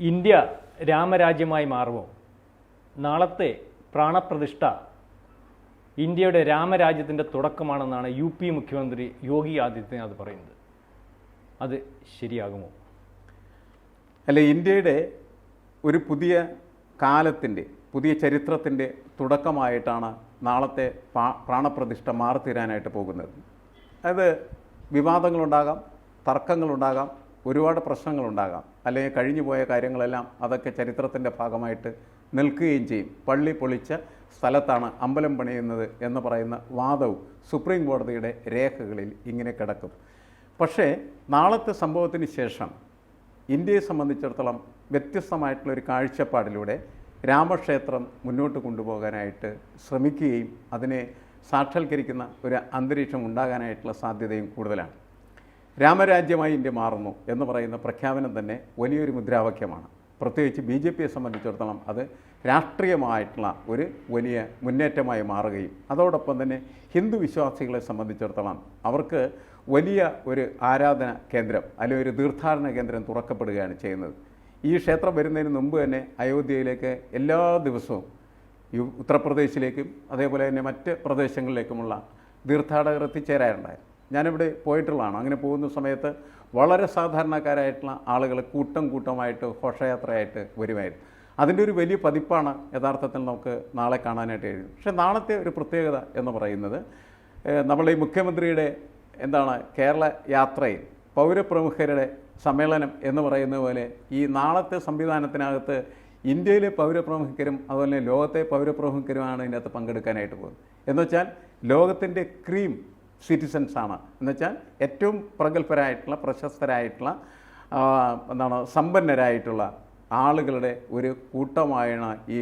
India രാമരാജ്യമായി മാറുമോ? നാളത്തെ പ്രാണപ്രതിഷ്ഠ ഇന്ത്യയുടെ രാമരാജ്യത്തിന്റെ തുടക്കമാണെന്നാണ് യു പി മുഖ്യമന്ത്രി യോഗി ആദിത്യനാഥ് പറയുന്നത്. അത് ശരിയാകുമോ? അല്ല ഇന്ത്യയുടെ ഒരു പുതിയ കാലത്തിന്റെ പുതിയ ചരിത്രത്തിന്റെ തുടക്കമായിട്ടാണ് നാളത്തെ പ്രാണപ്രതിഷ്ഠ മാറിത്തീരാനായിട്ട് പോകുന്നത്. അത് വിവാദങ്ങളുണ്ടാകാം തർക്കങ്ങളുണ്ടാകാം ഒരുപാട് പ്രശ്നങ്ങളുണ്ടാകാം. അല്ലെങ്കിൽ കഴിഞ്ഞു പോയ കാര്യങ്ങളെല്ലാം അതൊക്കെ ചരിത്രത്തിന്റെ ഭാഗമായിട്ട് നിൽക്കുകയും ചെയ്യും. പള്ളി പൊളിച്ച സ്ഥലത്താണ് അമ്പലം പണിയുന്നത് എന്ന് പറയുന്ന വാദവും സുപ്രീം കോടതിയുടെ രേഖകളിൽ ഇങ്ങനെ കിടക്കും. പക്ഷേ നാളത്തെ സംഭവത്തിന് ശേഷം ഇന്ത്യയെ സംബന്ധിച്ചിടത്തോളം വ്യത്യസ്തമായിട്ടുള്ളൊരു കാഴ്ചപ്പാടിലൂടെ രാമക്ഷേത്രം മുന്നോട്ട് കൊണ്ടുപോകാനായിട്ട് ശ്രമിക്കുകയും അതിനെ സാക്ഷാത്കരിക്കുന്ന ഒരു അന്തരീക്ഷം ഉണ്ടാകാനായിട്ടുള്ള സാധ്യതയും കൂടുതലാണ്. രാമരാജ്യമായി ഇന്ത്യ മാറുന്നു എന്ന് പറയുന്ന പ്രഖ്യാപനം തന്നെ വലിയൊരു മുദ്രാവാക്യമാണ്. പ്രത്യേകിച്ച് ബി ജെ പിയെ സംബന്ധിച്ചിടത്തോളം അത് രാഷ്ട്രീയമായിട്ടുള്ള ഒരു വലിയ മുന്നേറ്റമായി മാറുകയും അതോടൊപ്പം തന്നെ ഹിന്ദു വിശ്വാസികളെ സംബന്ധിച്ചിടത്തോളം അവർക്ക് വലിയ ഒരു ആരാധന കേന്ദ്രം അല്ലെങ്കിൽ ഒരു തീർത്ഥാടന കേന്ദ്രം തുറക്കപ്പെടുകയാണ് ചെയ്യുന്നത്. ഈ ക്ഷേത്രം വരുന്നതിന് മുമ്പ് തന്നെ അയോധ്യയിലേക്ക് എല്ലാ ദിവസവും ഉത്തർപ്രദേശിലേക്കും അതേപോലെ തന്നെ മറ്റ് പ്രദേശങ്ങളിലേക്കുമുള്ള തീർത്ഥാടകർ എത്തിച്ചേരാറുണ്ടായിരുന്നു. ഞാനിവിടെ പോയിട്ടുള്ളതാണ്. അങ്ങനെ പോകുന്ന സമയത്ത് വളരെ സാധാരണക്കാരായിട്ടുള്ള ആളുകൾ കൂട്ടം കൂട്ടമായിട്ട് ഘോഷയാത്രയായിട്ട് വരുമായിരുന്നു. അതിന്റെ ഒരു വലിയ പതിപ്പാണ് യഥാർത്ഥത്തിൽ നമുക്ക് നാളെ കാണാനായിട്ട് കഴിയും പക്ഷേ നാളത്തെ ഒരു പ്രത്യേകത എന്ന് പറയുന്നത് ഏഹ്, നമ്മുടെ ഈ മുഖ്യമന്ത്രിയുടെ എന്താണ് കേരള യാത്രയിൽ പൗരപ്രമുഖരുടെ സമ്മേളനം എന്ന് പറയുന്ന പോലെ ഈ നാളത്തെ സംവിധാനത്തിനകത്ത് ഇന്ത്യയിലെ പൗരപ്രമുഖരും അതുപോലെ ലോകത്തെ പൗരപ്രമുഖരുമാണ് ഇതിനകത്ത് പങ്കെടുക്കാനായിട്ട് പോകുന്നത്. എന്നുവെച്ചാൽ ലോകത്തിന്റെ ക്രീം സിറ്റിസൻസ് ആണ്. എന്നുവെച്ചാൽ ഏറ്റവും പ്രഗത്ഭരായിട്ടുള്ള പ്രശസ്തരായിട്ടുള്ള എന്താണ് സമ്പന്നരായിട്ടുള്ള ആളുകളുടെ ഒരു കൂട്ടമായാണ് ഈ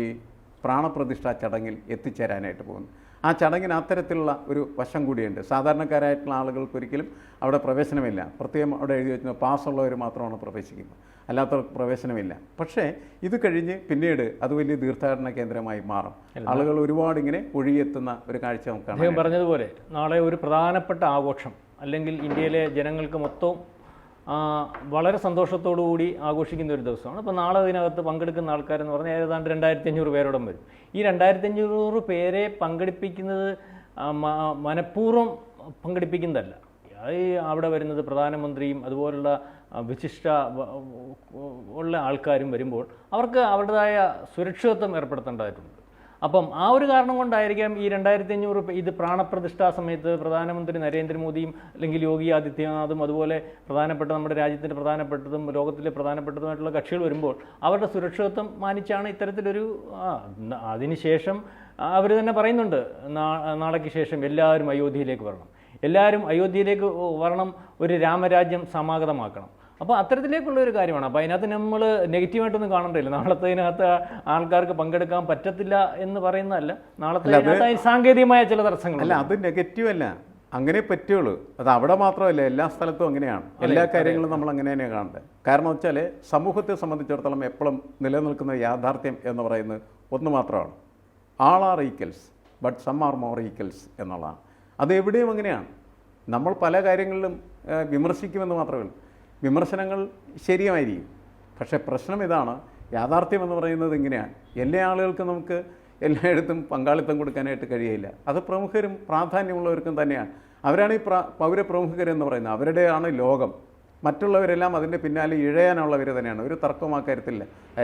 പ്രാണപ്രതിഷ്ഠാ ചടങ്ങിൽ എത്തിച്ചേരാനായിട്ട് പോകുന്നത്. ആ ചടങ്ങിന് അത്തരത്തിലുള്ള ഒരു വശം കൂടിയുണ്ട്. സാധാരണക്കാരായിട്ടുള്ള ആളുകൾക്ക് ഒരിക്കലും അവിടെ പ്രവേശനമില്ല. പ്രത്യേകം അവിടെ എഴുതി വെച്ചാൽ പാസ്സുള്ളവർ മാത്രമാണ് പ്രവേശിക്കുന്നത്. അല്ലാത്തവർക്ക് പ്രവേശനമില്ല. പക്ഷേ ഇത് കഴിഞ്ഞ് പിന്നീട് അത് വലിയ തീർത്ഥാടന കേന്ദ്രമായി മാറും. ആളുകൾ ഒരുപാട് ഇങ്ങനെ ഒഴുകിയെത്തുന്ന ഒരു കാഴ്ച നമുക്ക് കാണാം പറഞ്ഞതുപോലെ നാളെ ഒരു പ്രധാനപ്പെട്ട ആഘോഷം അല്ലെങ്കിൽ ഇന്ത്യയിലെ ജനങ്ങൾക്ക് മൊത്തം വളരെ സന്തോഷത്തോടു കൂടി ആഘോഷിക്കുന്ന ഒരു ദിവസമാണ്. അപ്പോൾ നാളെ അതിനകത്ത് പങ്കെടുക്കുന്ന ആൾക്കാരെന്ന് പറഞ്ഞാൽ ഏതാണ്ട് രണ്ടായിരത്തി അഞ്ഞൂറ് പേരോടം വരും. ഈ രണ്ടായിരത്തി അഞ്ഞൂറ് പേരെ പങ്കെടുപ്പിക്കുന്നത് മനഃപൂർവം പങ്കെടുപ്പിക്കുന്നതല്ല. അവിടെ വരുന്നത് പ്രധാനമന്ത്രിയും അതുപോലുള്ള വിശിഷ്ട ഉള്ള ആൾക്കാരും വരുമ്പോൾ അവർക്ക് അവരുടേതായ സുരക്ഷിതത്വം ഏർപ്പെടുത്തേണ്ടതായിട്ടുണ്ട്. അപ്പം ആ ഒരു കാരണം കൊണ്ടായിരിക്കാം ഈ രണ്ടായിരത്തി അഞ്ഞൂറ് ഇത് പ്രാണപ്രതിഷ്ഠാ സമയത്ത് പ്രധാനമന്ത്രി നരേന്ദ്രമോദിയും അല്ലെങ്കിൽ യോഗി ആദിത്യനാഥും അതുപോലെ പ്രധാനപ്പെട്ട നമ്മുടെ രാജ്യത്തിന്റെ പ്രധാനപ്പെട്ടതും ലോകത്തിലെ പ്രധാനപ്പെട്ടതുമായിട്ടുള്ള കക്ഷികൾ വരുമ്പോൾ അവരുടെ സുരക്ഷിതത്വം മാനിച്ചാണ് ഇത്തരത്തിലൊരു അതിനുശേഷം അവർ തന്നെ പറയുന്നുണ്ട് നാ- നാളേക്ക് ശേഷം എല്ലാവരും അയോധ്യയിലേക്ക് വരണം. എല്ലാവരും അയോധ്യയിലേക്ക് വരണം ഒരു രാമരാജ്യം സമാഗതമാക്കണം. അപ്പോൾ അത്തരത്തിലേക്കുള്ള ഒരു കാര്യമാണ്. അപ്പോൾ അതിനകത്ത് നമ്മൾ നെഗറ്റീവായിട്ടൊന്നും കാണണ്ടില്ല നാളത്തെ ഇതിനകത്ത് ആൾക്കാർക്ക് പങ്കെടുക്കാൻ പറ്റത്തില്ല എന്ന് പറയുന്നതല്ല. നാളത്തെ സാങ്കേതികമായ ചില തടസ്സങ്ങൾ അല്ല അത് നെഗറ്റീവ് അല്ല. അങ്ങനെ പറ്റുള്ളൂ. അത് അവിടെ മാത്രമല്ല എല്ലാ സ്ഥലത്തും അങ്ങനെയാണ്. എല്ലാ കാര്യങ്ങളും നമ്മൾ അങ്ങനെ തന്നെയാണ് കാണേണ്ടത് കാരണം വെച്ചാൽ സമൂഹത്തെ സംബന്ധിച്ചിടത്തോളം എപ്പോഴും നിലനിൽക്കുന്ന യാഥാർത്ഥ്യം എന്ന് പറയുന്നത് ഒന്ന് മാത്രമാണ്. All are equals but some are more equals എന്നുള്ളതാണ്. അത് എവിടെയും അങ്ങനെയാണ്. നമ്മൾ പല കാര്യങ്ങളിലും വിമർശിക്കുമെന്ന് മാത്രമേ ഉള്ളൂ. വിമർശനങ്ങൾ ശരിയായിരിക്കും. പക്ഷേ പ്രശ്നം ഇതാണ്. യാഥാർത്ഥ്യം എന്ന് പറയുന്നത് ഇങ്ങനെയാണ്. എല്ലാ ആളുകൾക്കും നമുക്ക് എല്ലായിടത്തും പങ്കാളിത്തം കൊടുക്കാനായിട്ട് കഴിയില്ല. അത് പ്രമുഖരും പ്രാധാന്യമുള്ളവർക്കും തന്നെയാണ്. അവരാണ് ഈ പ്ര പൗരപ്രമുഖരെന്ന് പറയുന്നത്. അവരുടെയാണ് ലോകം. മറ്റുള്ളവരെല്ലാം അതിന്റെ പിന്നാലെ ഇഴയാനുള്ളവർ തന്നെയാണ്. ഒരു തർക്കവും ആ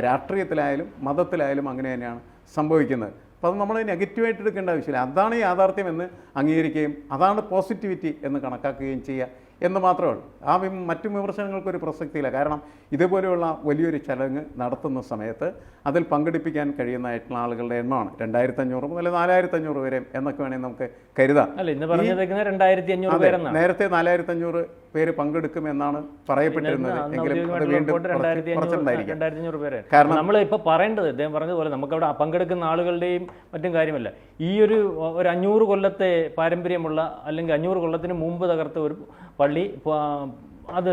രാഷ്ട്രീയത്തിലായാലും മതത്തിലായാലും അങ്ങനെ തന്നെയാണ് സംഭവിക്കുന്നത്. അപ്പോൾ അത് നമ്മൾ നെഗറ്റീവായിട്ട് എടുക്കേണ്ട ആവശ്യമില്ല. അതാണ് യാഥാർത്ഥ്യം എന്ന് അംഗീകരിക്കുകയും അതാണ് പോസിറ്റിവിറ്റി എന്ന് കണക്കാക്കുകയും ചെയ്യുക. എന്ന് മാത്രമേ ഉള്ളൂ. ആ മറ്റു വിമർശനങ്ങൾക്കൊരു പ്രസക്തിയില്ല. കാരണം ഇതുപോലെയുള്ള വലിയൊരു ചടങ്ങ് നടത്തുന്ന സമയത്ത് അതിൽ പങ്കെടുപ്പിക്കാൻ കഴിയുന്നതായിട്ടുള്ള ആളുകളുടെ എണ്ണമാണ്. രണ്ടായിരത്തി അഞ്ഞൂറ് മുതൽ നാലായിരത്തി അഞ്ഞൂറ് വരെ എന്നൊക്കെ വേണമെങ്കിൽ നമുക്ക് കരുതാം. നേരത്തെ നാലായിരത്തി അഞ്ഞൂറ് പേര് പങ്കെടുക്കുമെന്നാണ് പറയപ്പെട്ടിരുന്നത്. എങ്കിലും അത് വീണ്ടും കാരണം- നമ്മൾ ഇപ്പോൾ പറയേണ്ടത് ഇദ്ദേഹം പറഞ്ഞതുപോലെ നമുക്കവിടെ പങ്കെടുക്കുന്ന ആളുകളുടെയും മറ്റും കാര്യമല്ല. ഈ ഒരു ഒരു അഞ്ഞൂറ് കൊല്ലത്തെ പാരമ്പര്യമുള്ള അല്ലെങ്കിൽ അഞ്ഞൂറ് കൊല്ലത്തിന് മുമ്പ് തകർത്ത ഒരു പള്ളി അത്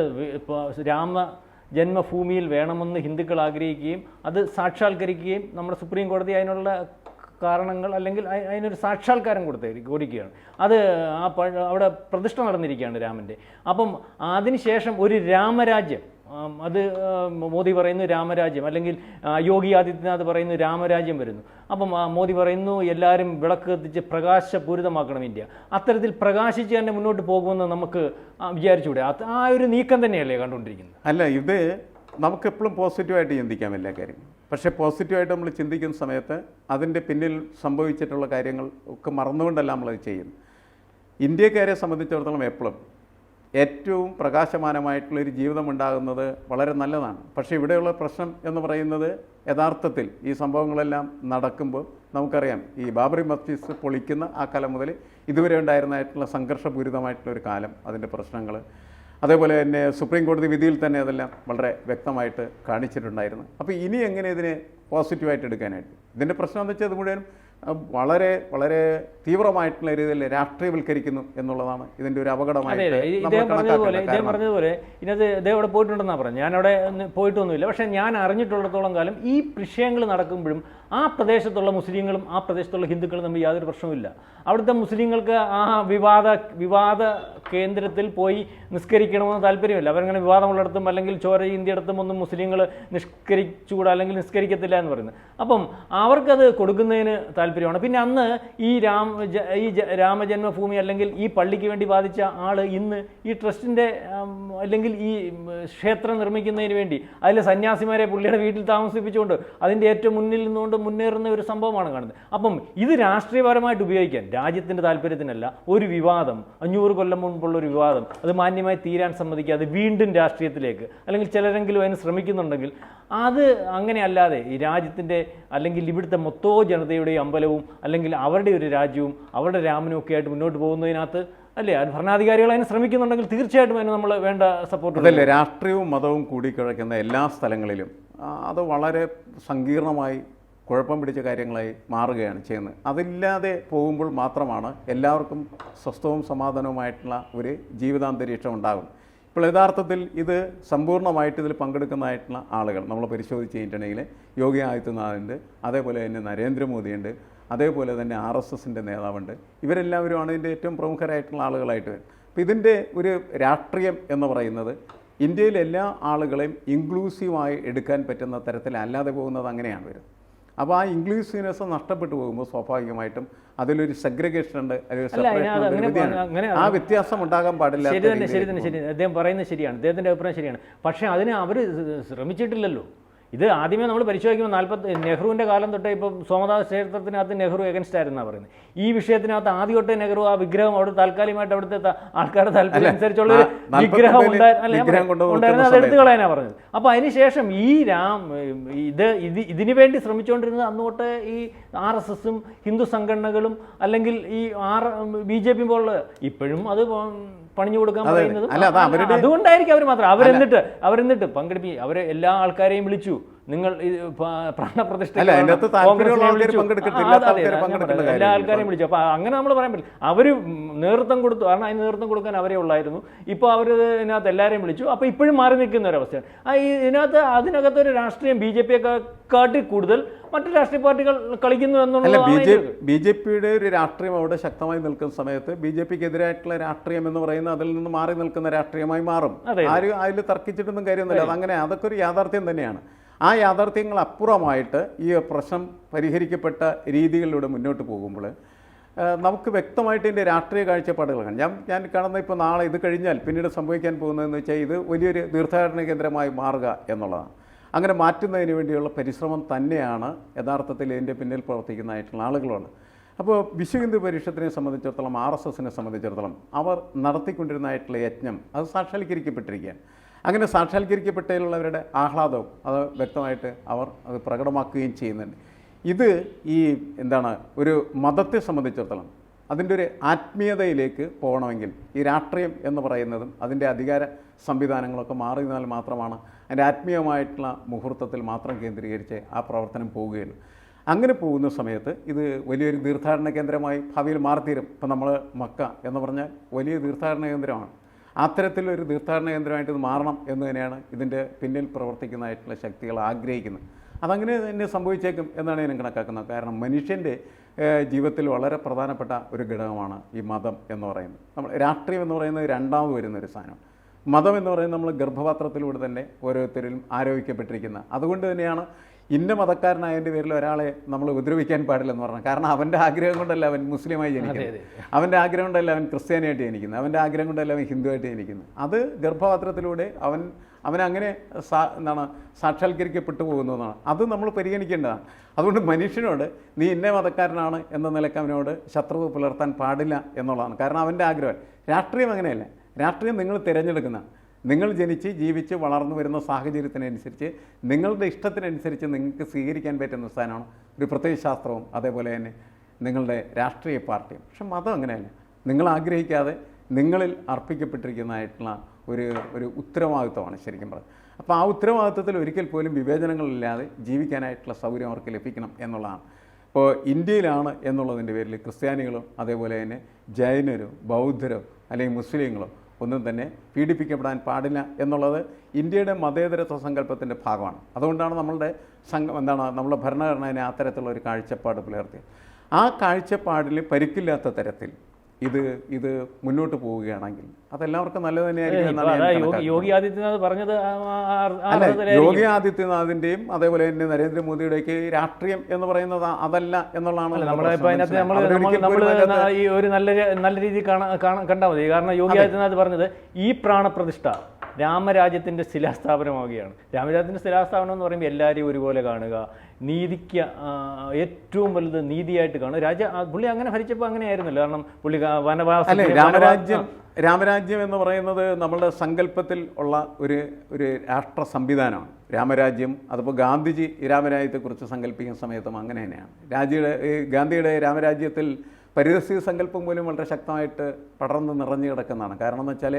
രാമ ജന്മഭൂമിയിൽ വേണമെന്ന് ഹിന്ദുക്കൾ ആഗ്രഹിക്കുകയും അത് സാക്ഷാത്കരിക്കുകയും നമ്മുടെ സുപ്രീം കോടതി അതിനുള്ള കാരണങ്ങൾ അല്ലെങ്കിൽ അതിനൊരു സാക്ഷാത്കാരം കൊടുത്ത കൊടുക്കുകയാണ്. അത് ആ അവിടെ പ്രതിഷ്ഠ നടന്നിരിക്കുകയാണ് രാമന്റെ. അപ്പം അതിനുശേഷം ഒരു രാമരാജ്യം അത് മോദി പറയുന്നു രാമരാജ്യം അല്ലെങ്കിൽ യോഗി ആദിത്യനാഥ് പറയുന്നു രാമരാജ്യം വരുന്നു. അപ്പം മോദി പറയുന്നു എല്ലാവരും വിളക്ക് കത്തിച്ച് പ്രകാശപൂരിതമാക്കണം ഇന്ത്യ. അത്തരത്തിൽ പ്രകാശിച്ച് തന്നെ മുന്നോട്ട് പോകുമെന്ന് നമുക്ക് വിചാരിച്ചുകൂടെ ആ ഒരു നീക്കം തന്നെയല്ലേ കണ്ടുകൊണ്ടിരിക്കുന്നത്? അല്ല ഇത് നമുക്ക് എപ്പോഴും പോസിറ്റീവായിട്ട് ചിന്തിക്കാം എല്ലാ കാര്യം. പക്ഷേ പോസിറ്റീവായിട്ട് നമ്മൾ ചിന്തിക്കുന്ന സമയത്ത് അതിന്റെ പിന്നിൽ സംഭവിച്ചിട്ടുള്ള കാര്യങ്ങൾ ഒക്കെ മറന്നുകൊണ്ടല്ല നമ്മളത് ചെയ്യുന്നത്. ഇന്ത്യക്കാരെ സംബന്ധിച്ചിടത്തോളം എപ്പോഴും ഏറ്റവും പ്രകാശമാനമായിട്ടുള്ളൊരു ജീവിതമുണ്ടാകുന്നത് വളരെ നല്ലതാണ്. പക്ഷേ ഇവിടെയുള്ള പ്രശ്നം എന്ന് പറയുന്നത് യഥാർത്ഥത്തിൽ ഈ സംഭവങ്ങളെല്ലാം നടക്കുമ്പോൾ നമുക്കറിയാം ഈ ബാബറി മസ്ജിദ് പൊളിക്കുന്ന ആ കാലം മുതൽ ഇതുവരെ ഉണ്ടായിരുന്നതായിട്ടുള്ള സംഘർഷപൂരിതമായിട്ടുള്ള ഒരു കാലം അതിന്റെ പ്രശ്നങ്ങൾ. അതേപോലെ തന്നെ സുപ്രീം കോടതി വിധിയിൽ തന്നെ അതെല്ലാം വളരെ വ്യക്തമായിട്ട് കാണിച്ചിട്ടുണ്ടായിരുന്നു. അപ്പോൾ ഇനി എങ്ങനെ ഇതിനെ പോസിറ്റീവായിട്ട് എടുക്കാനായിട്ട്? ഇതിന്റെ പ്രശ്നം എന്ന് വെച്ചാൽ ഇത് മുഴുവൻ അഹ്, വളരെ വളരെ തീവ്രമായിട്ടുള്ള രീതിയിൽ രാഷ്ട്രീയവൽക്കരിക്കുന്നു എന്നുള്ളതാണ് ഇതിന്റെ ഒരു അപകടമായിട്ട് ഇദ്ദേഹം പറഞ്ഞതുപോലെ. ഇദ്ദേഹം പറഞ്ഞതുപോലെ ഇദ്ദേഹം അവിടെ പോയിട്ടുണ്ടെന്നാണ് പറഞ്ഞത്. ഞാൻ അവിടെ പോയിട്ടൊന്നുമില്ല. പക്ഷേ ഞാൻ അറിഞ്ഞിട്ടുള്ളിടത്തോളം കാലം ഈ വിഷയങ്ങൾ നടക്കുമ്പോഴും ആ പ്രദേശത്തുള്ള മുസ്ലിങ്ങളും ആ പ്രദേശത്തുള്ള ഹിന്ദുക്കളും തമ്മിൽ യാതൊരു പ്രശ്നവുമില്ല. അവിടുത്തെ മുസ്ലിങ്ങൾക്ക് ആ വിവാദ വിവാദ കേന്ദ്രത്തിൽ പോയി നിസ്കരിക്കണമെന്ന് താല്പര്യമില്ല. അവരങ്ങനെ വിവാദമുള്ളിടത്തും അല്ലെങ്കിൽ ചോര ഇന്ത്യയിടത്തും ഒന്നും മുസ്ലിങ്ങൾ നിഷ്കരിച്ചുകൂടാ അല്ലെങ്കിൽ നിസ്കരിക്കത്തില്ല എന്ന് പറയുന്നത്. അപ്പം അവർക്കത് കൊടുക്കുന്നതിന് താല്പര്യമാണ്. പിന്നെ അന്ന് ഈ രാമ ഈ രാമജന്മഭൂമി അല്ലെങ്കിൽ ഈ പള്ളിക്ക് വേണ്ടി ബാധിച്ച ആൾ ഇന്ന് ഈ ട്രസ്റ്റിന്റെ അല്ലെങ്കിൽ ഈ ക്ഷേത്രം നിർമ്മിക്കുന്നതിന് വേണ്ടി അതിലെ സന്യാസിമാരെ പുള്ളിയുടെ വീട്ടിൽ താമസിപ്പിച്ചുകൊണ്ട് അതിന്റെ ഏറ്റവും മുന്നിൽ നിന്നുകൊണ്ട് മുന്നേറുന്ന ഒരു സംഭവമാണ് കാണുന്നത്. അപ്പം ഇത് രാഷ്ട്രീയപരമായിട്ട് ഉപയോഗിക്കാൻ രാജ്യത്തിന്റെ താല്പര്യത്തിനല്ല ഒരു വിവാദം അഞ്ഞൂറ് കൊല്ലം മുൻപുള്ള ഒരു വിവാദം അത് മാന്യമായി തീരാൻ അത് വീണ്ടും രാഷ്ട്രീയത്തിലേക്ക് അല്ലെങ്കിൽ ചിലരെങ്കിലും അതിന് ശ്രമിക്കുന്നുണ്ടെങ്കിൽ അത് അങ്ങനെയല്ലാതെ ഈ രാജ്യത്തിന്റെ അല്ലെങ്കിൽ ഇവിടുത്തെ മൊത്തോ ജനതയുടെ അമ്പലവും അല്ലെങ്കിൽ അവരുടെ ഒരു രാജ്യവും അവരുടെ രാമനും ഒക്കെ ആയിട്ട് മുന്നോട്ട് പോകുന്നതിനകത്ത് അല്ലേ? അത് ഭരണാധികാരികൾ അതിന് ശ്രമിക്കുന്നുണ്ടെങ്കിൽ തീർച്ചയായിട്ടും അതിന് നമ്മൾ വേണ്ട സപ്പോർട്ട് അതല്ലേ രാഷ്ട്രീയവും മതവും കൂടിക്കിഴക്കുന്ന എല്ലാ സ്ഥലങ്ങളിലും അത് വളരെ സങ്കീർണമായി കുഴപ്പം പിടിച്ച കാര്യങ്ങളായി മാറുകയാണ് ചെയ്യുന്നത്. അതില്ലാതെ പോകുമ്പോൾ മാത്രമാണ് എല്ലാവർക്കും സ്വസ്ഥവും സമാധാനവുമായിട്ടുള്ള ഒരു ജീവിതാന്തരീക്ഷം ഉണ്ടാകും ഇപ്പോൾ യഥാർത്ഥത്തിൽ ഇത് സമ്പൂർണമായിട്ട് ഇതിൽ പങ്കെടുക്കുന്നതായിട്ടുള്ള ആളുകൾ നമ്മൾ പരിശോധിച്ച് കഴിഞ്ഞിട്ടുണ്ടെങ്കിൽ യോഗി ആദിത്യനാഥുണ്ട് അതേപോലെ തന്നെ നരേന്ദ്രമോദിയുണ്ട് അതേപോലെ തന്നെ ആർ എസ് എസിന്റെ നേതാവുണ്ട്. ഇവരെല്ലാവരുമാണ് ഇതിന്റെ ഏറ്റവും പ്രമുഖരായിട്ടുള്ള ആളുകളായിട്ട് വരും അപ്പോൾ ഇതിന്റെ ഒരു രാഷ്ട്രീയം എന്ന് പറയുന്നത് ഇന്ത്യയിലെ എല്ലാ ആളുകളെയും ഇൻക്ലൂസീവായി എടുക്കാൻ പറ്റുന്ന തരത്തിലല്ലാതെ പോകുന്നത് അങ്ങനെയാണ് വരുന്നത്. അപ്പോൾ ആ ഇൻക്ലൂസീവ്നെസ് നഷ്ടപ്പെട്ടു പോകുമ്പോൾ സ്വാഭാവികമായിട്ടും അതിലൊരു സെഗ്രിഗേഷൻ ഉണ്ട് ആ വ്യത്യാസം ഉണ്ടാകാൻ പാടില്ല ശരി തന്നെ ശരി തന്നെ ശരി. അദ്ദേഹം പറയുന്നത് ശരിയാണ്. അദ്ദേഹത്തിന്റെ അഭിപ്രായം ശരിയാണ്. പക്ഷേ അതിന് അവർ ശ്രമിച്ചിട്ടില്ലല്ലോ. ഇത് ആദ്യമേ നമ്മൾ പരിശോധിക്കുമ്പോൾ നാൽപ്പത്തി നെഹ്റുവിന്റെ കാലം തൊട്ടേ ഇപ്പം സോമദാസ് ക്ഷേത്രത്തിനകത്ത് നെഹ്റു എഗൻസ്റ്റ് ആയിരുന്നാണ് പറയുന്നത്. ഈ വിഷയത്തിനകത്ത് ആദ്യം തൊട്ടേ നെഹ്റു ആ വിഗ്രഹം അവിടെ താൽക്കാലികമായിട്ട് അവിടുത്തെ ആൾക്കാരുടെ താല്പര്യം അനുസരിച്ചുള്ള ഒരു വിഗ്രഹം. ഉണ്ടായിരുന്നു. അത് എടുത്തു കളയാനാണ് പറഞ്ഞത്. അപ്പോൾ അതിനുശേഷം ഈ രാം ഇത് ഇത് ഇതിനു വേണ്ടി ശ്രമിച്ചുകൊണ്ടിരുന്നത് അന്ന് തൊട്ട് ഈ ആർ എസ് എസും ഹിന്ദു സംഘടനകളും അല്ലെങ്കിൽ ഈ ആർ ബി ജെ പി പോലുള്ള ഇപ്പോഴും അത് പണിഞ്ഞു കൊടുക്കാൻ. പറയുന്നത് അതുകൊണ്ടായിരിക്കും അവർ മാത്രം. അവരെന്നിട്ട് അവരെന്നിട്ട് പങ്കെടുപ്പി അവരെ എല്ലാ ആൾക്കാരെയും വിളിച്ചു. നിങ്ങൾ പ്രാണപ്രതിഷ്ഠ. എല്ലാ ആൾക്കാരെയും വിളിച്ചു. അപ്പൊ അങ്ങനെ നമ്മൾ പറയാൻ പറ്റില്ല. അവർ നേതൃത്വം കൊടുത്തു. കാരണം അതിന് നേതൃത്വം കൊടുക്കാൻ അവരെ ഉള്ളായിരുന്നു. ഇപ്പോൾ അവർ ഇതിനകത്ത് എല്ലാവരെയും വിളിച്ചു. അപ്പോൾ ഇപ്പോഴും മാറി നിൽക്കുന്ന ഒരു അവസ്ഥയാണ്. ആ ഈ ഇതിനകത്ത് അതിനകത്ത് ഒരു രാഷ്ട്രീയം ബി ജെ പിയൊക്കെ കാട്ടി കൂടുതൽ മറ്റു രാഷ്ട്രീയ പാർട്ടികൾ കളിക്കുന്നു എന്നുള്ള ബി ജെ പിയുടെ ഒരു രാഷ്ട്രീയം അവിടെ ശക്തമായി നിൽക്കുന്ന സമയത്ത് ബി ജെ പിക്ക് എതിരായിട്ടുള്ള രാഷ്ട്രീയം എന്ന് പറയുന്നത് അതിൽ നിന്ന് മാറി നിൽക്കുന്ന രാഷ്ട്രീയമായി മാറും. ആരും അതിൽ തർക്കിച്ചിട്ടൊന്നും കാര്യമൊന്നുമില്ല. അതങ്ങനെ അതൊക്കെ ഒരു യാഥാർത്ഥ്യം തന്നെയാണ്. ആ യാഥാർത്ഥ്യങ്ങൾ അപ്പുറമായിട്ട് ഈ പ്രശ്നം പരിഹരിക്കപ്പെട്ട രീതികളിലൂടെ മുന്നോട്ട് പോകുമ്പോൾ നമുക്ക് വ്യക്തമായിട്ട് ഇതിന്റെ രാഷ്ട്രീയ കാഴ്ചപ്പാടുകൾ കാണാം. ഞാൻ ഞാൻ കാണുന്ന ഇപ്പോൾ നാളെ ഇത് കഴിഞ്ഞാൽ പിന്നീട് സംഭവിക്കാൻ പോകുന്നതെന്ന് വെച്ചാൽ ഇത് വലിയൊരു തീർത്ഥാടന കേന്ദ്രമായി മാറുക എന്നുള്ളതാണ്. അങ്ങനെ മാറ്റുന്നതിന് വേണ്ടിയുള്ള പരിശ്രമം തന്നെയാണ് യഥാർത്ഥത്തിൽ ഇതിന്റെ പിന്നിൽ പ്രവർത്തിക്കുന്നതായിട്ടുള്ള ആളുകളാണ്. അപ്പോൾ വിശ്വ ഹിന്ദു പരിഷത്തിനെ സംബന്ധിച്ചിടത്തോളം ആർ എസ് എസിനെ സംബന്ധിച്ചിടത്തോളം അവർ നടത്തിക്കൊണ്ടിരുന്നതായിട്ടുള്ള യജ്ഞം അത് സാക്ഷാത്കരിക്കപ്പെട്ടിരിക്കുകയാണ്. അങ്ങനെ സാക്ഷാത്കരിക്കപ്പെട്ടതിലുള്ളവരുടെ ആഹ്ലാദവും അത് വ്യക്തമായിട്ട് അവർ അത് പ്രകടമാക്കുകയും ചെയ്യുന്നുണ്ട്. ഇത് ഈ എന്താണ് ഒരു മതത്തെ സംബന്ധിച്ചിടത്തോളം അതിന്റെ ഒരു ആത്മീയതയിലേക്ക് പോകണമെങ്കിൽ ഈ രാഷ്ട്രീയം എന്ന് പറയുന്നതും അതിന്റെ അധികാര സംവിധാനങ്ങളൊക്കെ മാറി നിന്നാൽ മാത്രമാണ് അതിന്റെ ആത്മീയമായിട്ടുള്ള മുഹൂർത്തത്തിൽ മാത്രം കേന്ദ്രീകരിച്ച് ആ പ്രവർത്തനം പോവുകയുള്ളൂ. അങ്ങനെ പോകുന്ന സമയത്ത് ഇത് വലിയൊരു തീർത്ഥാടന കേന്ദ്രമായി ഭാവിയിൽ മാറിത്തീരും. ഇപ്പം നമ്മൾ മക്ക എന്ന് പറഞ്ഞാൽ വലിയ തീർത്ഥാടന കേന്ദ്രമാണ്. അത്തരത്തിലൊരു തീർത്ഥാടന കേന്ദ്രമായിട്ട് ഇത് മാറണം എന്ന് തന്നെയാണ് ഇതിന്റെ പിന്നിൽ പ്രവർത്തിക്കുന്നതായിട്ടുള്ള ശക്തികൾ ആഗ്രഹിക്കുന്നത്. അതങ്ങനെ തന്നെ സംഭവിച്ചേക്കും എന്നാണ് ഞാൻ കണക്കാക്കുന്നത്. കാരണം മനുഷ്യന്റെ ജീവിതത്തിൽ വളരെ പ്രധാനപ്പെട്ട ഒരു ഘടകമാണ് ഈ മതം എന്ന് പറയുന്നത്. നമ്മൾ രാഷ്ട്രീയം എന്ന് പറയുന്നത് രണ്ടാമത് വരുന്ന ഒരു സാധനം. മതം എന്ന് പറയുന്നത് നമ്മൾ ഗർഭപാത്രത്തിലൂടെ തന്നെ ഓരോരുത്തരിലും ആരോപിക്കപ്പെട്ടിരിക്കുന്നത്. അതുകൊണ്ട് തന്നെയാണ് ഇന്ന മതക്കാരനായതിന്റെ പേരിൽ ഒരാളെ നമ്മൾ ഉപദ്രവിക്കാൻ പാടില്ലെന്ന് പറഞ്ഞു കാരണം അവന്റെ ആഗ്രഹം കൊണ്ടല്ല അവൻ മുസ്ലിമായി ജനിക്കുന്നത്. അവന്റെ ആഗ്രഹം കൊണ്ടല്ല അവൻ ക്രിസ്ത്യാനിയായിട്ട് ജനിക്കുന്നത്. അവന്റെ ആഗ്രഹം കൊണ്ടല്ല അവൻ ഹിന്ദുവായിട്ട് ജനിക്കുന്നത്. അത് ഗർഭപാത്രത്തിലൂടെ അവൻ അവനങ്ങനെ സാ എന്താണ് സാക്ഷാത്കരിക്കപ്പെട്ടു പോകുന്നതാണ്. അത് നമ്മൾ പരിഗണിക്കേണ്ടതാണ്. അതുകൊണ്ട് മനുഷ്യനോട് നീ ഇന്ന മതക്കാരനാണ് എന്ന നിലയ്ക്ക് അവനോട് ശത്രുത പുലർത്താൻ പാടില്ല എന്നുള്ളതാണ്. കാരണം അവന്റെ ആഗ്രഹം. രാഷ്ട്രീയം അങ്ങനെയല്ല. രാഷ്ട്രീയം നിങ്ങൾ തിരഞ്ഞെടുക്കുന്ന നിങ്ങൾ ജനിച്ച് ജീവിച്ച് വളർന്നു വരുന്ന സാഹചര്യത്തിനനുസരിച്ച് നിങ്ങളുടെ ഇഷ്ടത്തിനനുസരിച്ച് നിങ്ങൾക്ക് സ്വീകരിക്കാൻ പറ്റുന്ന സ്ഥാനമാണ് ഒരു പ്രത്യേക ശാസ്ത്രവും അതേപോലെ തന്നെ നിങ്ങളുടെ രാഷ്ട്രീയ പാർട്ടിയും. പക്ഷെ മതം അങ്ങനെയല്ല. നിങ്ങൾ ആഗ്രഹിക്കാതെ നിങ്ങളിൽ അർപ്പിക്കപ്പെട്ടിരിക്കുന്നതായിട്ടുള്ള ഒരു ഒരു ഉത്തരവാദിത്വമാണ് ശരിക്കും പറഞ്ഞത് അപ്പോൾ ആ ഉത്തരവാദിത്വത്തിൽ ഒരിക്കൽ പോലും വിവേചനങ്ങളില്ലാതെ ജീവിക്കാനായിട്ടുള്ള സൗകര്യം അവർക്ക് ലഭിക്കണം എന്നുള്ളതാണ്. ഇപ്പോൾ ഇന്ത്യയിലാണ് എന്നുള്ളതിന്റെ പേരിൽ ക്രിസ്ത്യാനികളും അതേപോലെ തന്നെ ജൈനരും ബൗദ്ധരോ അല്ലെങ്കിൽ മുസ്ലിങ്ങളോ ഒന്നും തന്നെ പീഡിപ്പിക്കപ്പെടാൻ പാടില്ല എന്നുള്ളത് ഇന്ത്യയുടെ മതേതരത്വ സങ്കല്പത്തിന്റെ ഭാഗമാണ്. അതുകൊണ്ടാണ് നമ്മളുടെ സംഘം എന്താണ് നമ്മുടെ ഭരണഘടനയെ അത്തരത്തിലുള്ള ഒരു കാഴ്ചപ്പാട് പുലർത്തിയത്. ആ കാഴ്ചപ്പാടിൽ പരിക്കില്ലാത്ത തരത്തിൽ ഇത് ഇത് മുന്നോട്ട് പോവുകയാണെങ്കിൽ അതെല്ലാവർക്കും നല്ലത് തന്നെയായിരിക്കും യോഗി. ആദിത്യനാഥ് പറഞ്ഞത് യോഗി ആദിത്യനാഥിന്റെയും അതേപോലെ തന്നെ നരേന്ദ്രമോദിയുടെയൊക്കെ ഒക്കെ രാഷ്ട്രീയം എന്ന് പറയുന്നത് അതല്ല എന്നുള്ളതാണ് ഈ ഒരു നല്ല നല്ല രീതിയിൽ കണ്ടാൽ മതി. കാരണം യോഗി ആദിത്യനാഥ് പറഞ്ഞത് ഈ പ്രാണപ്രതിഷ്ഠ രാമരാജ്യത്തിന്റെ ശിലാസ്ഥാപനമാവുകയാണ്. രാമരാജ്യത്തിന്റെ ശിലാസ്ഥാപനം എന്ന് പറയുമ്പോൾ എല്ലാവരെയും ഒരുപോലെ കാണുക. നീതിക്ക് ഏറ്റവും വലുത് നീതിയായിട്ട് കാണുക. രാജ പുള്ളി അങ്ങനെ ഭരിച്ചപ്പോൾ അങ്ങനെയായിരുന്നല്ലോ. കാരണം പുള്ളി വനവാസ രാമരാജ്യം രാമരാജ്യം എന്ന് പറയുന്നത് നമ്മളുടെ സങ്കല്പത്തിൽ ഉള്ള ഒരു ഒരു രാഷ്ട്ര സംവിധാനമാണ്. രാമരാജ്യം അതിപ്പോൾ ഗാന്ധിജി രാമരാജ്യത്തെക്കുറിച്ച് സങ്കല്പിക്കുന്ന സമയത്തും അങ്ങനെ തന്നെയാണ്. രാജിയുടെ ഗാന്ധിയുടെ രാമരാജ്യത്തിൽ പരിസ്ഥിതി സങ്കല്പം പോലും വളരെ ശക്തമായിട്ട് പടർന്ന് നിറഞ്ഞു കിടക്കുന്നതാണ്. കാരണം എന്ന് വെച്ചാൽ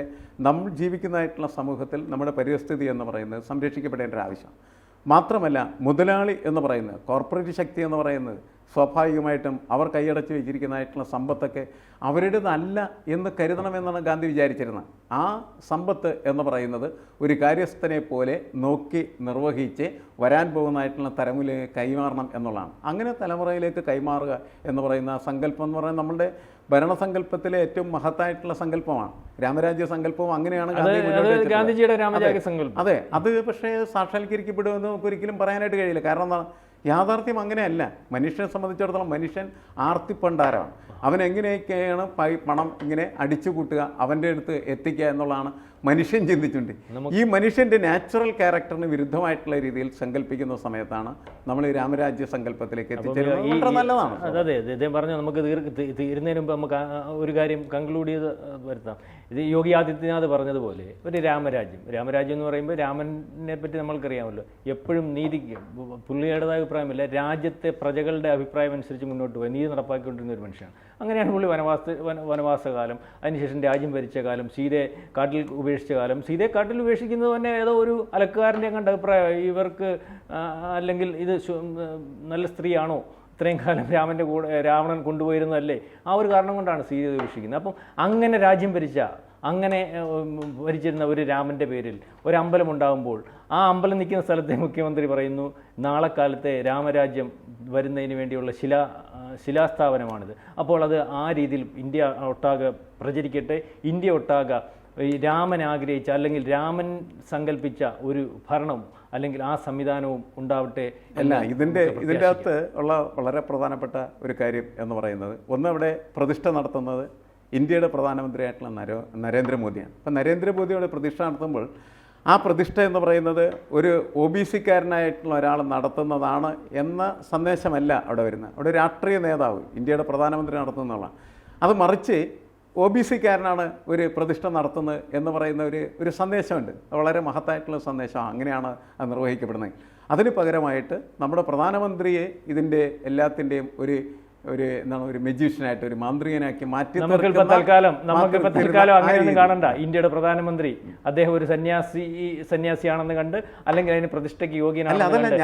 നമ്മൾ ജീവിക്കുന്നതായിട്ടുള്ള സമൂഹത്തിൽ നമ്മുടെ പരിസ്ഥിതി എന്ന് പറയുന്നത് സംരക്ഷിക്കപ്പെടേണ്ട ഒരു ആവശ്യമാണ്. മാത്രമല്ല മുതലാളി എന്ന് പറയുന്നത് കോർപ്പറേറ്റ് ശക്തി എന്ന് പറയുന്നത് സ്വാഭാവികമായിട്ടും അവർ കൈയടച്ച് വെച്ചിരിക്കുന്നതായിട്ടുള്ള സമ്പത്തൊക്കെ അവരുടേതല്ല എന്ന് കരുതണമെന്നാണ് ഗാന്ധി വിചാരിച്ചിരുന്നത്. ആ സമ്പത്ത് എന്ന് പറയുന്നത് ഒരു കാര്യസ്ഥനെ പോലെ നോക്കി നിർവഹിച്ച് വരാൻ പോകുന്നതായിട്ടുള്ള തലമുറയിലേക്ക് കൈമാറണം എന്നുള്ളതാണ്. അങ്ങനെ തലമുറയിലേക്ക് കൈമാറുക എന്ന് പറയുന്ന ആ സങ്കല്പം എന്ന് പറയുന്നത് നമ്മുടെ ഭരണസങ്കല്പത്തിലെ ഏറ്റവും മഹത്തായിട്ടുള്ള സങ്കല്പമാണ്. രാമരാജ്യ സങ്കല്പവും അങ്ങനെയാണ് ഗാന്ധിജിയുടെ രാമരാജ്യ സങ്കല്പം. അതെ അത് പക്ഷേ സാക്ഷാത്കരിക്കപ്പെടുമെന്ന് നമുക്ക് ഒരിക്കലും പറയാനായിട്ട് കഴിയില്ല. കാരണം എന്താണ് യാഥാർത്ഥ്യം അങ്ങനെയല്ല. മനുഷ്യനെ സംബന്ധിച്ചിടത്തോളം മനുഷ്യൻ ആർത്തിപ്പണ്ടാരമാണ്. അവൻ എങ്ങനെയൊക്കെയാണ് പണം ഇങ്ങനെ അടിച്ചു കൂട്ടുക അവന്റെ അടുത്ത് എത്തിക്കുക എന്നുള്ളതാണ് മനുഷ്യൻ ചിന്തിച്ചുണ്ട്. ഈ മനുഷ്യന്റെ നാച്ചുറൽ ക്യാരക്ടറിന് വിരുദ്ധമായിട്ടുള്ള രീതിയിൽ സങ്കല്പിക്കുന്ന സമയത്താണ് നമ്മൾ ഈ രാമരാജ്യ സങ്കല്പത്തിലേക്ക് എത്തിച്ചേരുന്നത്. നല്ലതാണ്. അതെ ഇദ്ദേഹം പറഞ്ഞു നമുക്ക് തീരുന്നതിന് മുമ്പ് നമുക്ക് ഒരു കാര്യം കൺക്ലൂഡ് ചെയ്ത് വരുത്താം. ഇത് യോഗി ആദിത്യനാഥ് പറഞ്ഞതുപോലെ ഒരു രാമരാജ്യം. രാമരാജ്യം എന്ന് പറയുമ്പോൾ രാമനെ പറ്റി നമ്മൾക്കറിയാമല്ലോ. എപ്പോഴും നീതിക്ക് പുള്ളിയുടേതായ അഭിപ്രായമില്ല. രാജ്യത്തെ പ്രജകളുടെ അഭിപ്രായം അനുസരിച്ച് മുന്നോട്ട് പോയി. നീതി നടപ്പാക്കിക്കൊണ്ടിരുന്ന ഒരു മനുഷ്യനാണ്. അങ്ങനെയാണ് പുള്ളി വനവാസ വനവാസകാലം. അതിനുശേഷം രാജ്യം ഭരിച്ച കാലം. സീതയെ കാട്ടിൽ ഉപേക്ഷിച്ച കാലം. സീതയെ കാട്ടിൽ ഉപേക്ഷിക്കുന്നത് തന്നെ ഏതോ ഒരു അലക്കുകാരന്റെ കണ്ട അഭിപ്രായം. ഇവർക്ക് അല്ലെങ്കിൽ ഇത് നല്ല സ്ത്രീയാണോ? ഇത്രയും കാലം രാമന്റെ കൂടെ രാവണൻ കൊണ്ടുപോയിരുന്നതല്ലേ? ആ ഒരു കാരണം കൊണ്ടാണ് സീത ഉപേക്ഷിക്കുന്നത്. അപ്പം അങ്ങനെ രാജ്യം ഭരിച്ച അങ്ങനെ ഭരിച്ചിരുന്ന ഒരു രാമന്റെ പേരിൽ ഒരു അമ്പലം ഉണ്ടാകുമ്പോൾ ആ അമ്പലം നിൽക്കുന്ന സ്ഥലത്തെ മുഖ്യമന്ത്രി പറയുന്നു നാളെ കാലത്തെ രാമരാജ്യം വരുന്നതിന് വേണ്ടിയുള്ള ശില ശിലാസ്ഥാപനമാണിത്. അപ്പോൾ അത് ആ രീതിയിൽ ഇന്ത്യ ഒട്ടാകെ പ്രചരിക്കട്ടെ ഇന്ത്യ ഒട്ടാകെ ഈ രാമൻ ആഗ്രഹിച്ച അല്ലെങ്കിൽ രാമൻ സങ്കല്പിച്ച ഒരു ഭരണം അല്ലെങ്കിൽ ആ സംവിധാനവും ഉണ്ടാവട്ടെ അല്ല ഇതിന്റെ ഇതിന്റെ അകത്ത് ഉള്ള വളരെ പ്രധാനപ്പെട്ട ഒരു കാര്യം എന്ന് പറയുന്നത് ഒന്ന് അവിടെ പ്രതിഷ്ഠ നടത്തുന്നത് ഇന്ത്യയുടെ പ്രധാനമന്ത്രിയായിട്ടുള്ള നരോ നരേന്ദ്രമോദിയാണ്. അപ്പം നരേന്ദ്രമോദിയുടെ പ്രതിഷ്ഠ നടത്തുമ്പോൾ ആ പ്രതിഷ്ഠ എന്ന് പറയുന്നത് ഒരു ഒ ബി സിക്കാരനായിട്ടുള്ള ഒരാൾ നടത്തുന്നതാണ് എന്ന സന്ദേശമല്ല അവിടെ വരുന്നത്. അവിടെ രാഷ്ട്രീയ നേതാവ് ഇന്ത്യയുടെ പ്രധാനമന്ത്രി നടത്തുന്നതാണ്. അത് മറിച്ച് ഒ ബി സിക്കാരനാണ് ഒരു പ്രതിഷ്ഠ നടത്തുന്നത് എന്ന് പറയുന്ന ഒരു ഒരു സന്ദേശമുണ്ട്. വളരെ മഹത്തായിട്ടുള്ള സന്ദേശമാണ് അങ്ങനെയാണ് അത് നിർവഹിക്കപ്പെടുന്നത്. അതിന് പകരമായിട്ട് നമ്മുടെ പ്രധാനമന്ത്രിയെ ഇതിന്റെ എല്ലാത്തിന്റെയും ഒരു ഒരു എന്താണ് ഒരു മെജീഷ്യനായിട്ട് ഒരു മാന്ത്രികനാക്കി മാറ്റി നമുക്കിപ്പോ തീർക്കുന്ന- തൽക്കാലം നമുക്കിപ്പോ മാറ്റി തീർക്കുന്ന തൽക്കാലം അങ്ങനെയൊന്നും കാണണ്ട. ഇന്ത്യയുടെ പ്രധാനമന്ത്രി അദ്ദേഹം ഒരു സന്യാസി സന്യാസിയാണെന്ന് കണ്ട് അല്ലെങ്കിൽ അതിന് പ്രതിഷ്ഠയ്ക്ക് യോഗ്യനാണ് വളരെ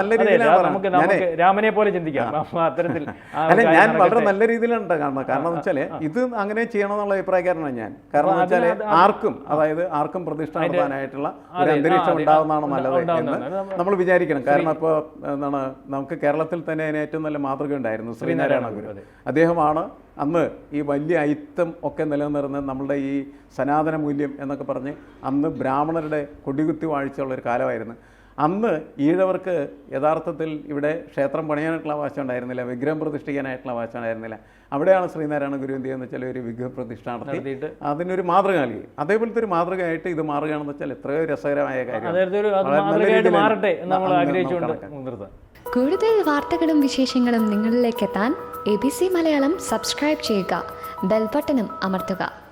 നല്ല രീതിയിലാണ്. നമുക്ക് നമുക്ക് രാമനെ പോലെ ചിന്തിക്കാം. അത്തരത്തിൽ അല്ല ഞാൻ വളരെ നല്ല രീതിയിലാണ് കാണുന്നത് കാരണം എന്ന് വെച്ചാൽ ഇത് അങ്ങനെ ചെയ്യണമെന്നുള്ള അഭിപ്രായക്കാരനാണ് ഞാൻ. കാരണം എന്ന് വെച്ചാൽ ആർക്കും അതായത് ആർക്കും പ്രതിഷ്ഠ നടത്താനായിട്ടുള്ള ഒരു അന്തരീക്ഷം ഉണ്ടാവുന്നതാണ് നല്ലത് എന്ന് നമ്മൾ വിചാരിക്കണം. കാരണം ഇപ്പോൾ എന്താണ് നമുക്ക് കേരളത്തിൽ തന്നെ അതിന് ഏറ്റവും നല്ല മാതൃക ഉണ്ടായിരുന്നു. ആയിരുന്നു ശ്രീനാരായണ ഗുരു. അദ്ദേഹമാണ് അന്ന് ഈ വലിയ ഐത്തം ഒക്കെ നിലനിർന്ന് നമ്മുടെ ഈ സനാതന മൂല്യം എന്നൊക്കെ പറഞ്ഞ് അന്ന് ബ്രാഹ്മണരുടെ കൊടികുത്തി വാഴ്ചയുള്ള ഒരു കാലമായിരുന്നു. അന്ന് ഈഴവർക്ക് യഥാർത്ഥത്തിൽ ഇവിടെ ക്ഷേത്രം പണിയാനായിട്ടുള്ള അവകാശം ഉണ്ടായിരുന്നില്ല വിഗ്രഹം പ്രതിഷ്ഠിക്കാനായിട്ടുള്ള അവകാശം ഉണ്ടായിരുന്നില്ല. അവിടെയാണ് ശ്രീനാരായണ ഗുരു എന്ത് ചെയ്യുന്നത് വെച്ചാൽ ഒരു വിഗ്രഹ പ്രതിഷ്ഠ നടത്തി. നടത്തിയിട്ട്. അതിനൊരു മാതൃക നൽകി അതേപോലത്തെ ഒരു മാതൃകയായിട്ട് ഇത് മാറുകയാണെന്ന് വെച്ചാൽ എത്രയോ രസകരമായ കാര്യം. കൂടുതൽ വാർത്തകളും വിശേഷങ്ങളും നിങ്ങളിലേക്ക് എത്താൻ A B C Malayalam subscribe ചെയ്യുക ബെൽബട്ടനും അമർത്തുക.